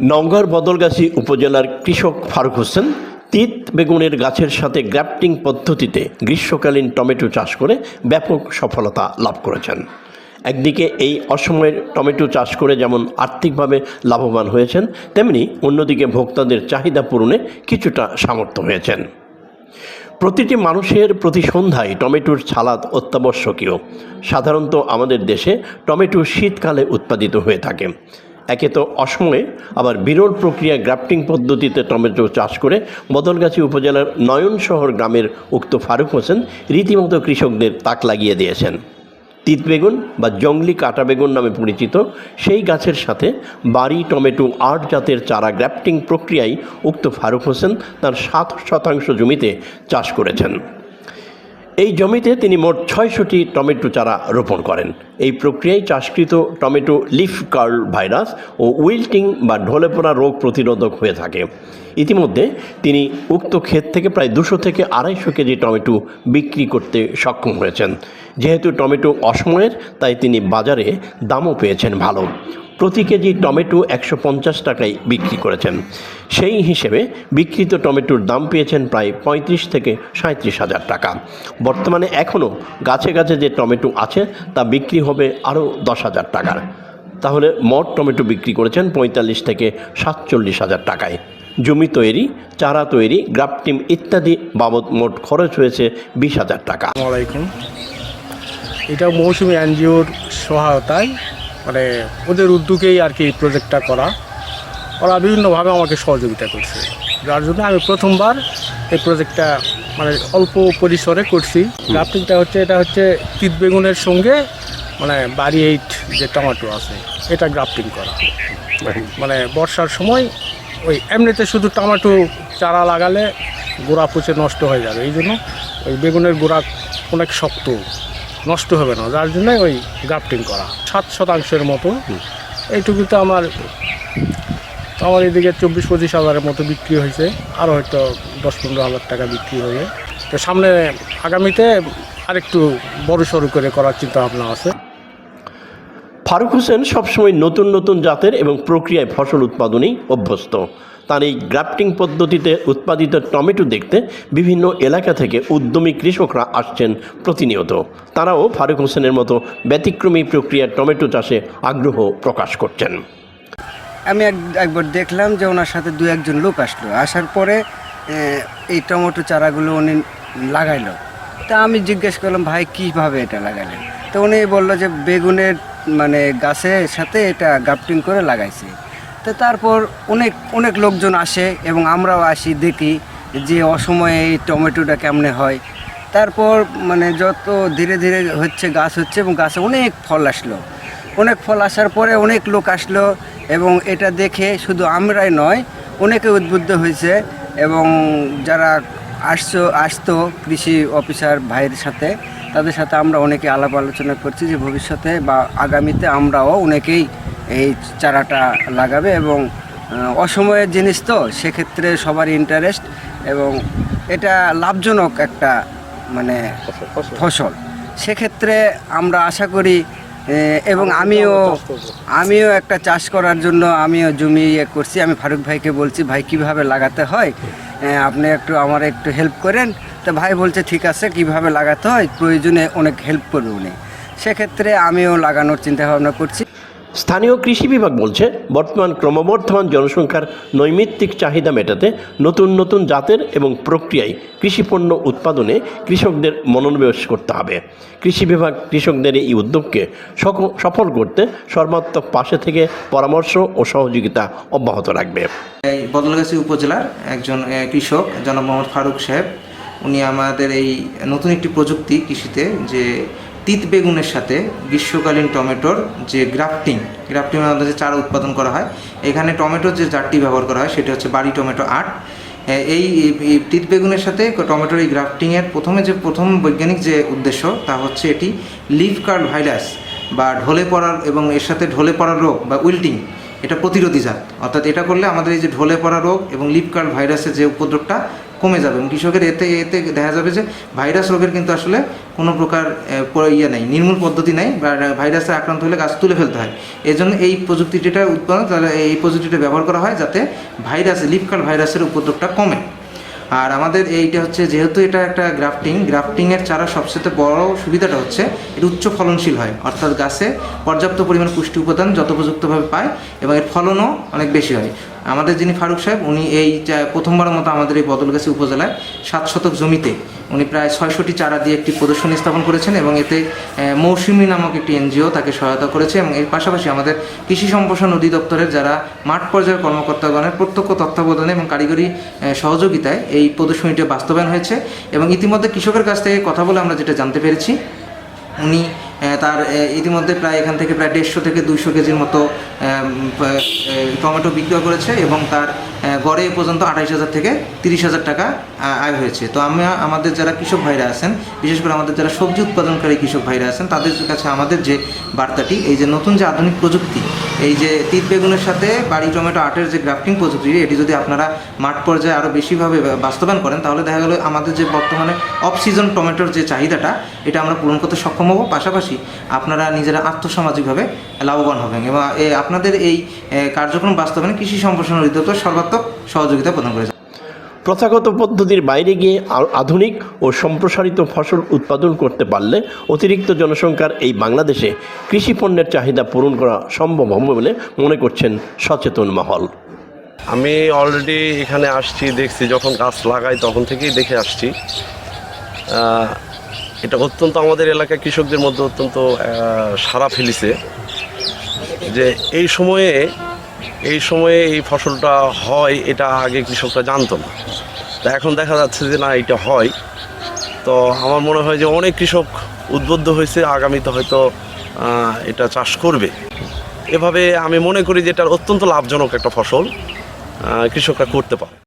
নওগাঁর বদলগাছি উপজেলার কৃষক ফারুক হোসেন তিত বেগুনের গাছের সাথে গ্রাফটিং পদ্ধতিতে গ্রীষ্মকালীন টমেটো চাষ করে ব্যাপক সফলতা লাভ করেছেন। একদিকে এই অসময়ের টমেটো চাষ করে যেমন আর্থিকভাবে লাভবান হয়েছেন, তেমনি অন্যদিকে ভোক্তাদের চাহিদা পূরণে কিছুটা সামর্থ্য হয়েছেন। প্রতিটি মানুষের প্রতি সন্ধ্যায় টমেটোর ছালাদ অত্যাবশ্যকীয়। সাধারণত আমাদের দেশে টমেটো শীতকালে উৎপাদিত হয়ে থাকে। একে তো অসময়ে আবার বিরল প্রক্রিয়া গ্রাফটিং পদ্ধতিতে টমেটো চাষ করে বদলগাছি উপজেলার নয়ন শহর গ্রামের উক্ত ফারুক হোসেন রীতিমতো কৃষকদের তাক লাগিয়ে দিয়েছেন। তিত বেগুন বা জংলি কাটা বেগুন নামে পরিচিত সেই গাছের সাথে বাড়ি, টমেটো আট জাতের চারা গ্রাফটিং প্রক্রিয়ায় উক্ত ফারুক হোসেন তার সাত শতাংশ জমিতে চাষ করেছেন। এই জমিতে তিনি মোট ছয়শটি টমেটো চারা রোপণ করেন। এই প্রক্রিয়ায় চাষকৃত টমেটো লিফ কার্ল ভাইরাস ও উইল্টিং বা ঢলে পড়া রোগ প্রতিরোধক হয়ে থাকে। ইতিমধ্যে তিনি উক্ত ক্ষেত থেকে প্রায় দুশো থেকে আড়াইশো কেজি টমেটো বিক্রি করতে সক্ষম হয়েছেন। যেহেতু টমেটো অসময়ের, তাই তিনি বাজারে দামও পেয়েছেন ভালো। প্রতি কেজি টমেটো একশো পঞ্চাশ টাকায় বিক্রি করেছেন। সেই হিসেবে বিক্রিত টমেটোর দাম পেয়েছেন প্রায় পঁয়ত্রিশ থেকে সাঁত্রিশ হাজার টাকা। বর্তমানে এখনও গাছে গাছে যে টমেটো আছে, তা বিক্রি হবে আরও দশ হাজার টাকার। তাহলে মোট টমেটো বিক্রি করেছেন পঁয়তাল্লিশ থেকে সাতচল্লিশ হাজার টাকায়। জমি তৈরি, চারা তৈরি গ্রাফটিম ইত্যাদি বাবদ মোট খরচ হয়েছে বিশ হাজার টাকা। এটা মৌসুমি এনজিওর সহায়তায় মানে ওদের উদ্যোগেই আর কি এই প্রজেক্টটা করা। ওরা বিভিন্নভাবে আমাকে সহযোগিতা করছে। যার জন্য আমি প্রথমবার এই প্রজেক্টটা মানে অল্প পরিসরে করছি। গ্রাফটিংটা হচ্ছে এটা হচ্ছে তিত বেগুনের সঙ্গে মানে বাড়ি এইট যে টমেটো আছে এটা গ্রাফটিং করা। মানে বর্ষার সময় ওই এমনিতে শুধু টমেটো চারা লাগালে গোড়া পচে নষ্ট হয়ে যাবে। এই জন্য ওই বেগুনের গোড়া অনেক শক্ত। নষ্ট হবে না যার জন্য ওই গ্রাফটিং করা। সাত শতাংশের মতো। এইটুকুতে আমার আমার এদিকে চব্বিশ পঁচিশ হাজারের মতো বিক্রি হয়েছে। আরও হয়তো দশ পনেরো হাজার টাকা বিক্রি হয়ে। তো সামনে আগামীতে আরেকটু বড় সড়ো করে করার চিন্তা ভাবনা আছে। ফারুক হোসেন সবসময় নতুন নতুন জাতের এবং প্রক্রিয়ায় ফসল উৎপাদনেই অভ্যস্ত। তার এই গ্রাফটিং পদ্ধতিতে উৎপাদিত টমেটো দেখতে বিভিন্ন এলাকা থেকে উদ্যমী কৃষকরা আসছেন প্রতিনিয়ত। তারাও ফারুক হোসেনের মতো ব্যতিক্রমী প্রক্রিয়ার টমেটো চাষে আগ্রহ প্রকাশ করছেন। আমি এক, একবার দেখলাম যে ওনার সাথে দু একজন লোক আসলো। আসার পরে এই টমেটো চারাগুলো উনি লাগাইলো। তা আমি জিজ্ঞেস করলাম, ভাই, কীভাবে এটা লাগালেন? তো উনি বলল যে, বেগুনের মানে গাছের সাথে এটা গাফটিং করে লাগাইছে। তো তারপর অনেক অনেক লোকজন আসে এবং আমরাও আসি, দেখি যে অসময়ে এই টমেটোটা কেমনে হয়। তারপর মানে যত ধীরে ধীরে হচ্ছে গাছ হচ্ছে এবং গাছে অনেক ফল আসলো। অনেক ফল আসার পরে অনেক লোক আসলো এবং এটা দেখে শুধু আমরাই নয়, অনেকে উদ্বুদ্ধ হয়েছে এবং যারা আসছো, আসতো কৃষি অফিসার ভাইয়ের সাথে, তাদের সাথে আমরা অনেকে আলাপ আলোচনা করছি যে ভবিষ্যতে বা আগামীতে আমরাও অনেকেই এই চারাটা লাগাবে এবং অসময়ের জিনিস তো সেক্ষেত্রে সবারই ইন্টারেস্ট এবং এটা লাভজনক একটা মানে ফসল সেক্ষেত্রে আমরা আশা করি এবং আমিও আমিও একটা চাষ করার জন্য আমিও জমি ইয়ে করছি। আমি ফারুক ভাইকে বলছি ভাই কীভাবে লাগাতে হয়? আপনি একটু আমার একটু হেল্প করেন। তো ভাই বলছে ঠিক আছে কীভাবে লাগাতে হয়? প্রয়োজনে অনেক হেল্প করবে উনি। সেক্ষেত্রে আমিও লাগানোর চিন্তা ভাবনা করছি। স্থানীয় কৃষি বিভাগ বলছে, বর্তমান ক্রমবর্ধমান জনসংখ্যার নৈমিত্তিক চাহিদা মেটাতে নতুন নতুন জাতের এবং প্রক্রিয়ায় কৃষিপণ্য উৎপাদনে কৃষকদের মনোনিবেশ করতে হবে। কৃষি বিভাগ কৃষকদের এই উদ্যোগকে সফল করতে সর্বাত্মক পাশে থেকে পরামর্শ ও সহযোগিতা অব্যাহত রাখবে। এই বদলগাছি উপজেলার একজন কৃষক, জনাব মোহাম্মদ ফারুক সাহেব, উনি আমাদের এই নতুন একটি প্রযুক্তি কৃষিতে যে তিত বেগুনের সাথে গ্রীষ্মকালীন টমেটোর যে গ্রাফটিং গ্রাফটিংয়ের মাধ্যমে যে চারা উৎপাদন করা হয়, এখানে টমেটোর যে জাতটি ব্যবহার করা হয় সেটা হচ্ছে বাড়ি টমেটো আট। এই এই তিত বেগুনের সাথে টমেটোর এই গ্রাফটিংয়ের প্রথমে যে, প্রথম বৈজ্ঞানিক যে উদ্দেশ্য তা হচ্ছে এটি লিফ কার্ড ভাইরাস বা ঢলে পড়ার এবং এর সাথে ঢলে পড়ার রোগ বা উইল্টিং, এটা প্রতিরোধী জাত। অর্থাৎ এটা করলে আমাদের এই যে ঢলে পড়া রোগ এবং লিপকার্ড ভাইরাসের যে উপদ্রবটা কমে যাবে। এবং কৃষকের এতে এতে দেখা যাবে যে ভাইরাস রোগের কিন্তু আসলে কোনো প্রকার ইয়ে নেই, নির্মূল পদ্ধতি নেই, বা ভাইরাসে আক্রান্ত হলে গাছ তুলে ফেলতে হয়। এই জন্য এই প্রযুক্তিটা উৎপাদন, তাহলে এই প্রযুক্তিটা ব্যবহার করা হয় যাতে ভাইরাস লিপকার্ড ভাইরাসের উপদ্রবটা কমে। আর আমাদের এইটা হচ্ছে, যেহেতু এটা একটা গ্রাফটিং গ্রাফটিংয়ের চারা সবচেয়ে বড় সুবিধাটা হচ্ছে এটা উচ্চ ফলনশীল হয়। অর্থাৎ গাছে পর্যাপ্ত পরিমাণ পুষ্টি উপাদান যথোপযুক্তভাবে পায়, এবং এর ফলনও অনেক বেশি হয়। আমাদের যিনি ফারুক সাহেব, উনি এই প্রথমবারের মতো আমাদের এই বদলগাছি উপজেলায় সাত শতক জমিতে উনি প্রায় ছয়শটি চারা দিয়ে একটি প্রদর্শনী স্থাপন করেছেন এবং এতে মৌসুমী নামক একটি এনজিও তাকে সহায়তা করেছে এবং এর পাশাপাশি আমাদের কৃষি সম্প্রসারণ অধিদপ্তরের যারা মাঠ পর্যায়ের কর্মকর্তাগণের প্রত্যক্ষ তত্ত্বাবধানে এবং কারিগরি সহযোগিতায় এই প্রদর্শনীটি বাস্তবায়ন হয়েছে এবং ইতিমধ্যে কৃষকের কাছ থেকে কথা বলে আমরা যেটা জানতে পেরেছি, উনি তার ইতিমধ্যে প্রায় এখান থেকে প্রায় দেড়শো থেকে দুইশো কেজির মতো টমেটো বিক্রয় করেছে এবং তার গড়ে পর্যন্ত আঠাইশ হাজার থেকে তিরিশ হাজার টাকা আয় হয়েছে। তো আমরা, আমাদের যারা কৃষক ভাইরা আছেন, বিশেষ করে আমাদের যারা সবজি উৎপাদনকারী কৃষক ভাইরা আছেন, তাদের কাছে আমাদের যে বার্তাটি, এই যে নতুন যে আধুনিক প্রযুক্তি, এই যে তিত বেগুনের সাথে বাড়ি টমেটো আটের যে গ্রাফটিং প্রযুক্তি, এটি যদি আপনারা মাঠ পর্যায়ে আরও বেশিভাবে বাস্তবায়ন করেন, তাহলে দেখা গেল আমাদের যে বর্তমানে অফ সিজন টমেটোর যে চাহিদাটা, এটা আমরা পূরণ করতে সক্ষম হব। পাশাপাশি আপনারা নিজেরা আত্মসামাজিকভাবে লাভবান হবেন এবং আপনাদের এই কার্যক্রম বাস্তবায়নে কৃষি সম্প্রসারণ অধিদপ্তর সর্বাত্মক সহযোগিতা প্রদান করেছে। প্রথাগত পদ্ধতির বাইরে গিয়ে আধুনিক ও সম্প্রসারিত ফসল উৎপাদন করতে পারলে অতিরিক্ত জনসংখ্যার এই বাংলাদেশে কৃষি পণ্যের চাহিদা পূরণ করা সম্ভব হবে বলে মনে করছেন সচেতন মহল। আমি অলরেডি এখানে আসছি দেখছি যখন গাছ লাগাই তখন থেকেই দেখে আসছি। আহ, এটা অত্যন্ত আমাদের এলাকার কৃষকদের মধ্যে অত্যন্ত সাড়া ফেলিছে যে এই সময়ে এই সময়ে এই ফসলটা হয় এটা আগে কৃষকরা জানতো না। তা এখন দেখা যাচ্ছে যে না, এটা হয়। তো আমার মনে হয় যে অনেক কৃষক উদ্বুদ্ধ হয়েছে, আগামীতে হয়তো এটা চাষ করবে। এভাবে আমি মনে করি যে এটার অত্যন্ত লাভজনক একটা ফসল কৃষকরা করতে পারে।